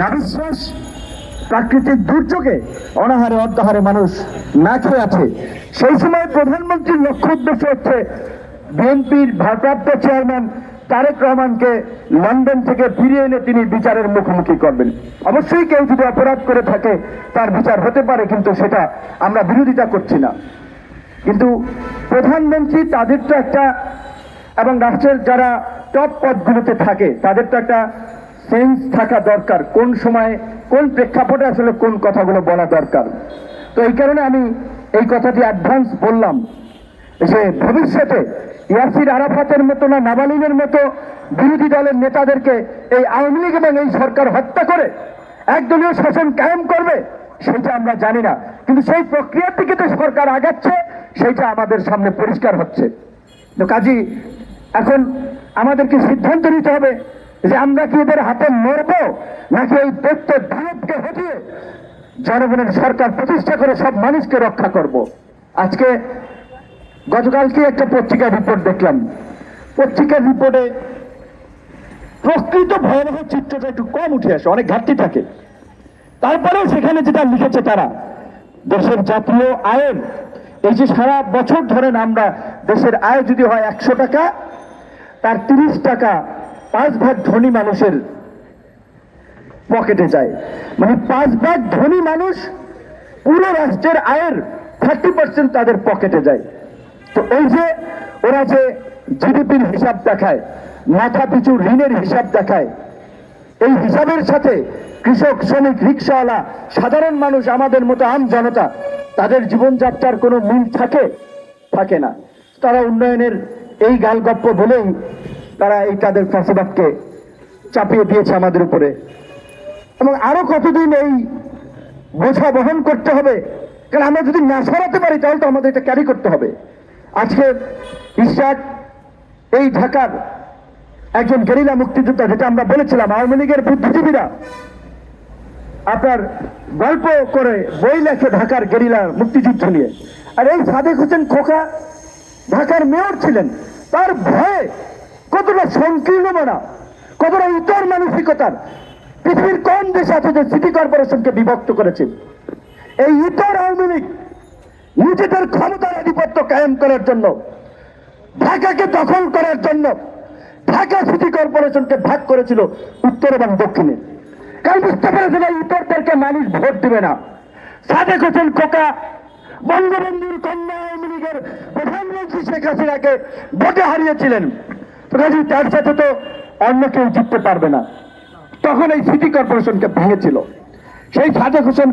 নাবিশ্বাস প্রাকৃতিক দুর্যোগে অনাহারে অর্ধাহারে মানুষ না খেয়ে আছে। সেই সময় প্রধানমন্ত্রীর লক্ষ্য উদ্দেশ্য হচ্ছে বিএনপির ভারপ্রাপ্ত চেয়ারম্যান তারেক রহমানকে লন্ডন থেকে ফিরিয়ে এনে তিনি বিচারের মুখোমুখি করবেন। অবশ্যই কেউ যদি অপরাধ করে থাকে, তার বিচার হতে পারে, কিন্তু সেটা আমরা বিরোধিতা করছি না। কিন্তু প্রধানমন্ত্রী তাদের তো একটা, এবং রাষ্ট্রের যারা টপ পদগুলোতে থাকে, তাদের তো একটা সেন্স থাকা দরকার, কোন সময়ে, কোন প্রেক্ষাপটে আসলে কোন কথাগুলো বলা দরকার। তো এই কারণে আমি এই কথাটি অ্যাডভান্স বললাম যে ভবিষ্যতে ইয়াসির আরাফাতের মতো না নাবালিনের মতো বিরোধী দলের নেতাদেরকে এই আওয়ামী লীগ এবং এই সরকার হত্যা করে একদলীয় শাসন কায়েম করবে, সেটা আমরা জানি না। কিন্তু সেই প্রক্রিয়ার দিকে তো সরকার আগাচ্ছে সেইটা আমাদের সামনে পরিষ্কার হচ্ছে। তো কাজী, এখন আমাদেরকে সিদ্ধান্ত নিতে হবে যে আমরা কি এদের হাতে মরব? নাকি এই তথ্য ভারতকে হটিয়ে জনগণের সরকার প্রতিষ্ঠা করে সব মানুষকে রক্ষা করব? আজকে গতকালকে একটা পত্রিকার রিপোর্ট দেখলাম। পত্রিকার রিপোর্টে প্রকৃত ভয়াবহ চিত্রটা একটু কম উঠে আসে, অনেক ঘাটতি থাকে। তারপরেও সেখানে যেটা লিখেছে তারা, দেশের জাতীয় আয়ের এই যে সারা বছর ধরেন আমরা দেশের আয় যদি হয় একশো টাকা, তার তিরিশ টাকা পাঁচ ভাগ ধনী মানুষের পকেটে যায়। মানে পাঁচ ভাগ ধনী মানুষ পুরো রাষ্ট্রের আয়ের থার্টি পার্সেন্ট তাদের পকেটে যায়। তো এই যে ওরা যে জিডিপির হিসাব দেখায় মাথা পিছু ঋণের হিসাব দেখায়, এই হিসাবের সাথে কৃষক, শ্রমিক, রিক্সাওয়ালা, সাধারণ মানুষ, আমাদের মতো আম জনতা, তাদের জীবনযাত্রার কোনো মিল থাকে? থাকে না। তারা উন্নয়নের এই গালগপ্প বলেই তারা এই তাদের ফসবাদকে চাপিয়ে দিয়েছে আমাদের উপরে। এবং আরও কতদিন এই বোঝা বহন করতে হবে, কারণ আমরা যদি না সরাতে পারি, তাহলে তো আমাদের এটা ক্যারি করতে হবে। আজকে ইশাক এই ঢাকার একজন গেরিলা মুক্তিযোদ্ধা, যেটা আমরা বলেছিলাম, আওয়ামী লীগের বুদ্ধিজীবীরা, আপনার গল্প করে বই লেখে ঢাকার গেরিলা মুক্তিযুদ্ধ নিয়ে। আর এই সাদেক হোসেন খোকা ঢাকার মেয়র ছিলেন। তার ভয়ে কতটা সংকীর্ণ মানা, কতটা ইতর মানসিকতার, পৃথিবীর কোন দেশ আছে যে সিটি কর্পোরেশনকে বিভক্ত করেছে? এই ইতর আওয়ামী লীগ নিজেদের ক্ষমতার আধিপত্য কায়েম করার জন্য, ঢাকাকে দখল করার জন্য, ঢাকা সিটি কর্পোরেশনকে ভাগ করেছিল উত্তর এবং দক্ষিণে। কারণ বুঝতে পেরেছিল এই উত্তরদেরকে মানুষ ভোট দিবে না। সাদেক হোসেন খোকা, বঙ্গবন্ধুর কন্যা আওয়ামী লীগের প্রধানমন্ত্রী শেখ হাসিনাকে ভোটে হারিয়েছিলেন। তো কাজেই তার সাথে তো অন্য কেউ জিততে পারবে না। তখন এই সিটি কর্পোরেশনকে ভেঙেছিল। সেই সাদেক হোসেন